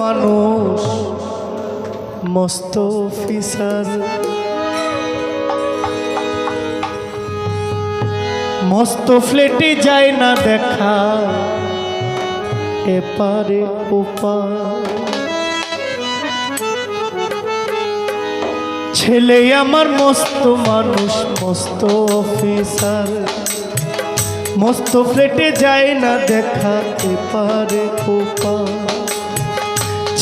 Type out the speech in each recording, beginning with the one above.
মানুষ মস্ত অফিসার। মস্ত ফ্লেটে যায় না দেখা, এপারে ছেলে আমার মস্ত মানুষ, মস্ত অফিসার। মস্ত ফ্লেটে যায় না দেখা, এপারে ওপার।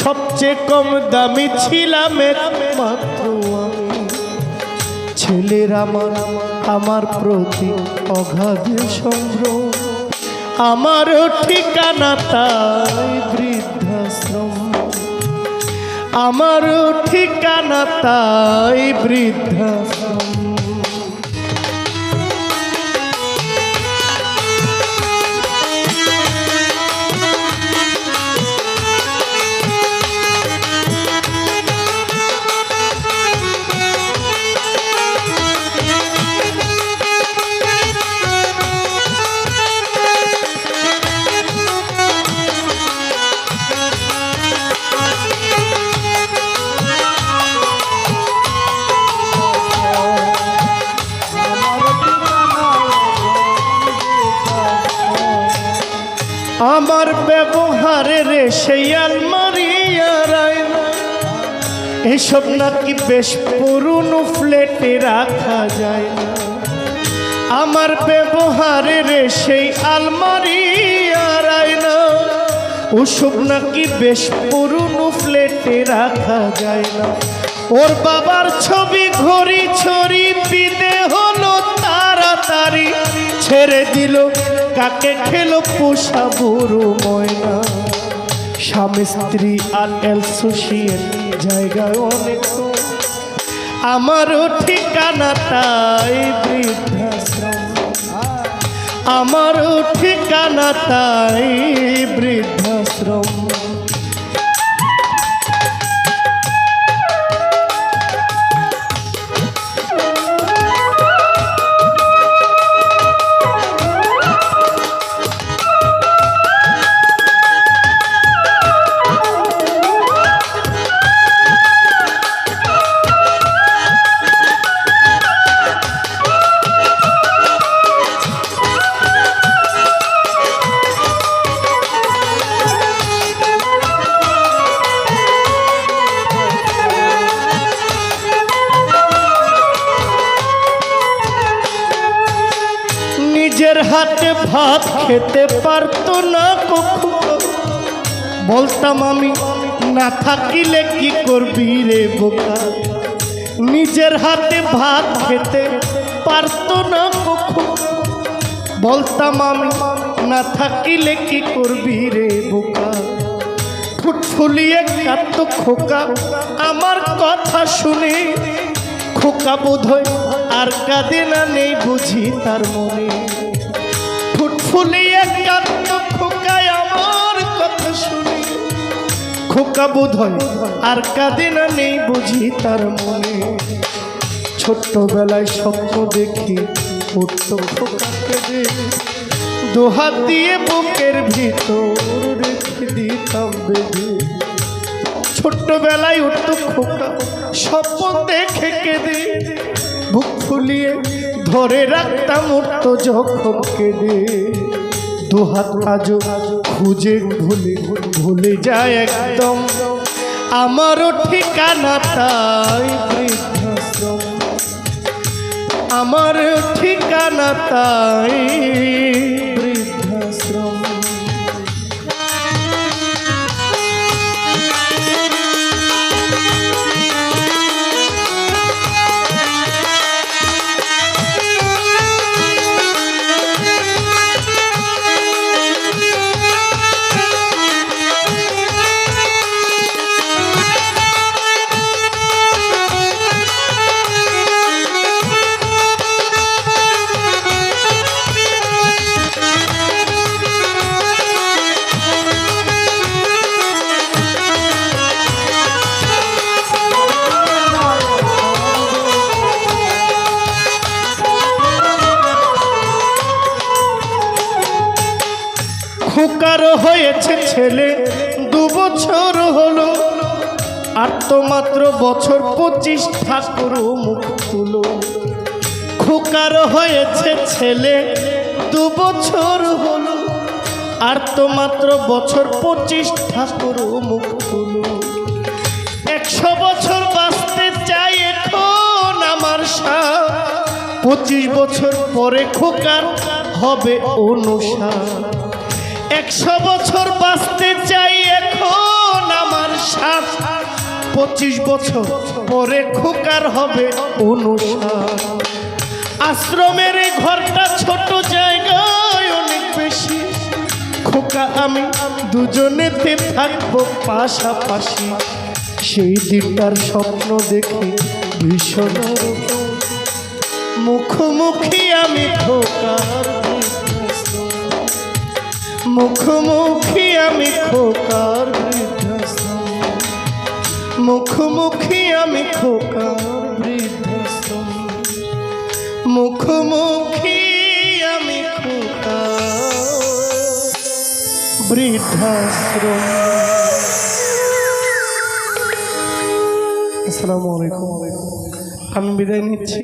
সবচেয়ে কম দামি ছিলাম আমি ছেলের আমার আমার প্রতি অগাধ সংগ্রহ আমারও ঠিকানা তাই বৃদ্ধাশ্রম। আমারও ঠিকানা তাই বৃদ্ধাশ্রম। আমার ব্যবহারের সেই আলমারি আর আয়না, এসব নাকি বেশ পুরনো ফ্লেটে রাখা যায় না। আমার ব্যবহারের সেই আলমারি আর আয়না, ওসব নাকি বেশ পুরনো ফ্লেটে রাখা যায় না। ওর বাবার ছবি ঘড়ি ছড়ি বিদে হলো তাড়াতাড়ি। ছেড়ে দিল কাকে খেলো পোষা বুড়ো ময়না? স্বামী, স্ত্রী আর অ্যাসোসিয়েট জায়গায় অনেক আমার আমারও ঠিকানা তাই বৃদ্ধাশ্রম। আমারও ঠিকানা তাই বৃদ্ধাশ্রম। নিজের ভাত খেতে পারতো না কখনো। বলতাম আমি, না থাকিলে কি করবি রে বোকা? নিজের হাতে ভাত খেতে পারতো না কখনো। বলতাম আমি, না থাকিলে কি করবি রে বোকা? ফুটফুলিয়ে কাঁদত খোকা। আমার কথা শুনে খোকা বোধয় আর কাঁদে না নেই বুঝি তার মনে। ফুটফুলিয়ে কাঁদত খোকায় আমার কথা শুনে। খোকা বোধয় আর কাঁদে না নেই বুঝি তার মনে। ছোট্টবেলায় স্বপ্ন দেখি উঠত খোকাকে দে দোহাত দিয়ে বুকের ভিতর রেখে দিতাম বেঁধে। ছোট্টবেলায় উঠত খোকা, স্বপ্ন দেখে কেঁদে। বুক ফুলিয়ে ধরে রাখতাম উঠত যখন কেঁদে দুহাত আজও খুঁজে ভুলে ভুলে যায় একদম। আমারও ঠিকানা তাই বৃদ্ধাশ্রম। আমার ঠিকানা তাই খোকার হয়েছে ছেলে। দু বছর হলো। আর তো মাত্র বছর পঁচিশ ঠাকুর মুখ তুলো। খোকার হয়েছে ছেলে। দু বছর হলো। আর তো মাত্র বছর পঁচিশ ঠাকুর মুখ তুলো। একশো বছর বাঁচতে চাই এখন আমার সাথ পঁচিশ বছর পরে খোকার হবে অনুসার। একশো বছর বাঁচতে চাই এখন আমার সাথ। পঁচিশ বছর পরে খোকার হবে অনুসার। আশ্রমের এই ঘরটা ছোট জায়গায় অনেক বেশি। খোকা, আমি দুজনেতে থাকব পাশাপাশি। সেই দিনটার স্বপ্ন দেখি ভীষণ মুখোমুখি আমি খোকার। মুখোমুখি আমি খোকার বৃদ্ধাশ্রম। মুখোমুখি আমি খোকার বৃদ্ধাশ্রম। মুখোমুখি আমি খোকার বৃদ্ধাশ্রম। আসসালামু আলাইকুম। আমি বিদায় নিচ্ছি।